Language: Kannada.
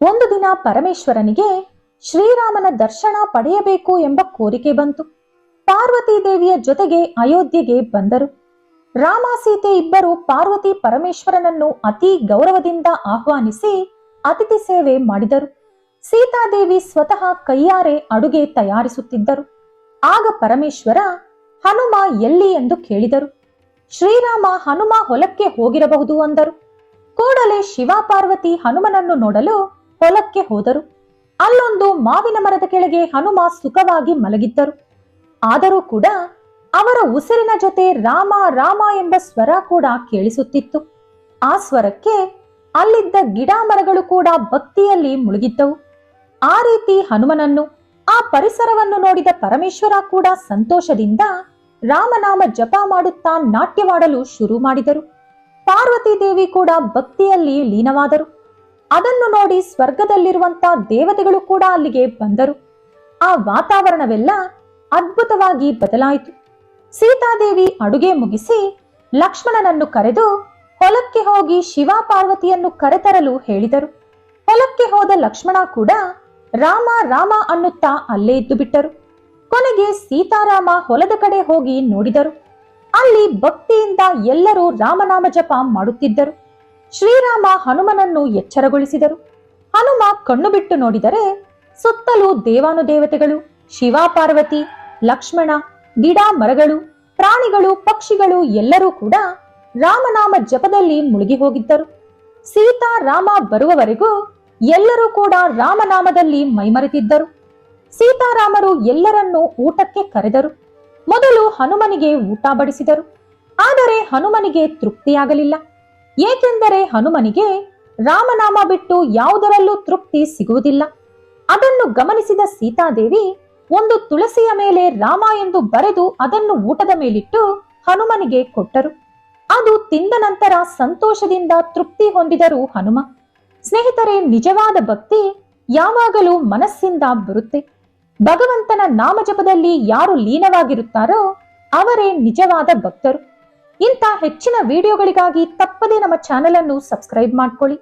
ಒಂದು ದಿನ ಪರಮೇಶ್ವರನಿಗೆ ಶ್ರೀರಾಮನ ದರ್ಶನ ಪಡೆಯಬೇಕು ಎಂಬ ಕೋರಿಕೆ ಬಂತು. ಪಾರ್ವತಿ ದೇವಿಯ ಜೊತೆಗೆ ಅಯೋಧ್ಯೆಗೆ ಬಂದರು. ರಾಮ ಸೀತೆ ಇಬ್ಬರು ಪಾರ್ವತಿ ಪರಮೇಶ್ವರನನ್ನು ಅತಿ ಗೌರವದಿಂದ ಆಹ್ವಾನಿಸಿ ಅತಿಥಿ ಸೇವೆ ಮಾಡಿದರು. ಸೀತಾದೇವಿ ಸ್ವತಃ ಕೈಯಾರೆ ಅಡುಗೆ ತಯಾರಿಸುತ್ತಿದ್ದರು. ಆಗ ಪರಮೇಶ್ವರ, ಹನುಮ ಎಲ್ಲಿ ಎಂದು ಕೇಳಿದರು. ಶ್ರೀರಾಮ ಹನುಮ ಹೊಲಕ್ಕೆ ಹೋಗಿರಬಹುದು ಅಂದರು. ಕೂಡಲೇ ಶಿವ ಪಾರ್ವತಿ ಹನುಮನನ್ನು ನೋಡಲು ಹೊಲಕ್ಕೆ ಹೋದರು. ಅಲ್ಲೊಂದು ಮಾವಿನ ಮರದ ಕೆಳಗೆ ಹನುಮ ಸುಖವಾಗಿ ಮಲಗಿದ್ದರು. ಆದರೂ ಕೂಡ ಅವರ ಉಸಿರಿನ ಜೊತೆ ರಾಮ ರಾಮ ಎಂಬ ಸ್ವರ ಕೂಡ ಕೇಳಿಸುತ್ತಿತ್ತು. ಆ ಸ್ವರಕ್ಕೆ ಅಲ್ಲಿದ್ದ ಗಿಡ ಮರಗಳು ಕೂಡ ಭಕ್ತಿಯಲ್ಲಿ ಮುಳುಗಿದ್ದವು. ಆ ರೀತಿ ಹನುಮನನ್ನು, ಆ ಪರಿಸರವನ್ನು ನೋಡಿದ ಪರಮೇಶ್ವರ ಕೂಡ ಸಂತೋಷದಿಂದ ರಾಮನಾಮ ಜಪ ಮಾಡುತ್ತಾ ನಾಟ್ಯವಾಡಲು ಶುರು ಮಾಡಿದರು. ಪಾರ್ವತಿ ದೇವಿ ಕೂಡ ಭಕ್ತಿಯಲ್ಲಿ ಲೀನವಾದರು. ಅದನ್ನು ನೋಡಿ ಸ್ವರ್ಗದಲ್ಲಿರುವಂತ ದೇವತೆಗಳು ಕೂಡ ಅಲ್ಲಿಗೆ ಬಂದರು. ಆ ವಾತಾವರಣವೆಲ್ಲ ಅದ್ಭುತವಾಗಿ ಬದಲಾಯಿತು. ಸೀತಾದೇವಿ ಅಡುಗೆ ಮುಗಿಸಿ ಲಕ್ಷ್ಮಣನನ್ನು ಕರೆದು ಹೊಲಕ್ಕೆ ಹೋಗಿ ಶಿವ ಪಾರ್ವತಿಯನ್ನು ಕರೆತರಲು ಹೇಳಿದರು. ಹೊಲಕ್ಕೆ ಹೋದ ಲಕ್ಷ್ಮಣ ಕೂಡ ರಾಮ ರಾಮ ಅನ್ನುತ್ತಾ ಅಲ್ಲೇ ಇದ್ದು ಬಿಟ್ಟರು. ಕೊನೆಗೆ ಸೀತಾರಾಮ ಹೊಲದ ಕಡೆ ಹೋಗಿ ನೋಡಿದರು. ಅಲ್ಲಿ ಭಕ್ತಿಯಿಂದ ಎಲ್ಲರೂ ರಾಮನಾಮ ಜಪ ಮಾಡುತ್ತಿದ್ದರು. ಶ್ರೀರಾಮ ಹನುಮನನ್ನು ಎಚ್ಚರಗೊಳಿಸಿದರು. ಹನುಮ ಕಣ್ಣು ಬಿಟ್ಟು ನೋಡಿದರೆ ಸುತ್ತಲೂ ದೇವಾನುದೇವತೆಗಳು ಶಿವ ಪಾರ್ವತಿ ಲಕ್ಷ್ಮಣ ಗಿಡ ಮರಗಳು ಪ್ರಾಣಿಗಳು, ಪಕ್ಷಿಗಳು ಎಲ್ಲರೂ ಕೂಡ ರಾಮನಾಮ ಜಪದಲ್ಲಿ ಮುಳುಗಿ ಹೋಗಿದ್ದರು. ಸೀತಾ, ರಾಮ ಬರುವವರೆಗೂ ಎಲ್ಲರೂ ಕೂಡ ರಾಮನಾಮದಲ್ಲಿ ಮೈಮರೆತಿದ್ದರು. ಸೀತಾರಾಮರು ಎಲ್ಲರನ್ನೂ ಊಟಕ್ಕೆ ಕರೆದರು. ಮೊದಲು ಹನುಮನಿಗೆ ಊಟ ಬಡಿಸಿದರು. ಆದರೆ ಹನುಮನಿಗೆ ತೃಪ್ತಿಯಾಗಲಿಲ್ಲ. ಏಕೆಂದರೆ ಹನುಮನಿಗೆ ರಾಮನಾಮ ಬಿಟ್ಟು ಯಾವುದರಲ್ಲೂ ತೃಪ್ತಿ ಸಿಗುವುದಿಲ್ಲ. ಅದನ್ನು ಗಮನಿಸಿದ ಸೀತಾದೇವಿ ಒಂದು ತುಳಸಿಯ ಮೇಲೆ ರಾಮ ಎಂದು ಬರೆದು ಅದನ್ನು ಊಟದ ಮೇಲಿಟ್ಟು ಹನುಮನಿಗೆ ಕೊಟ್ಟರು. ಅದು ತಿಂದ ನಂತರ ಸಂತೋಷದಿಂದ ತೃಪ್ತಿ ಹೊಂದಿದರು ಹನುಮ. ಸ್ನೇಹಿತರೆ, ನಿಜವಾದ ಭಕ್ತಿ ಯಾವಾಗಲೂ ಮನಸ್ಸಿಂದ ಬರುತ್ತೆ. ಭಗವಂತನ ನಾಮಜಪದಲ್ಲಿ ಯಾರು ಲೀನವಾಗಿರುತ್ತಾರೋ ಅವರೇ ನಿಜವಾದ ಭಕ್ತರು. ಇಂಥ ಹೆಚ್ಚಿನ ವಿಡಿಯೋಗಳಿಗಾಗಿ ತಪ್ಪದೇ ನಮ್ಮ ಚಾನೆಲ್ ಅನ್ನು ಸಬ್ಸ್ಕ್ರೈಬ್ ಮಾಡ್ಕೊಳ್ಳಿ.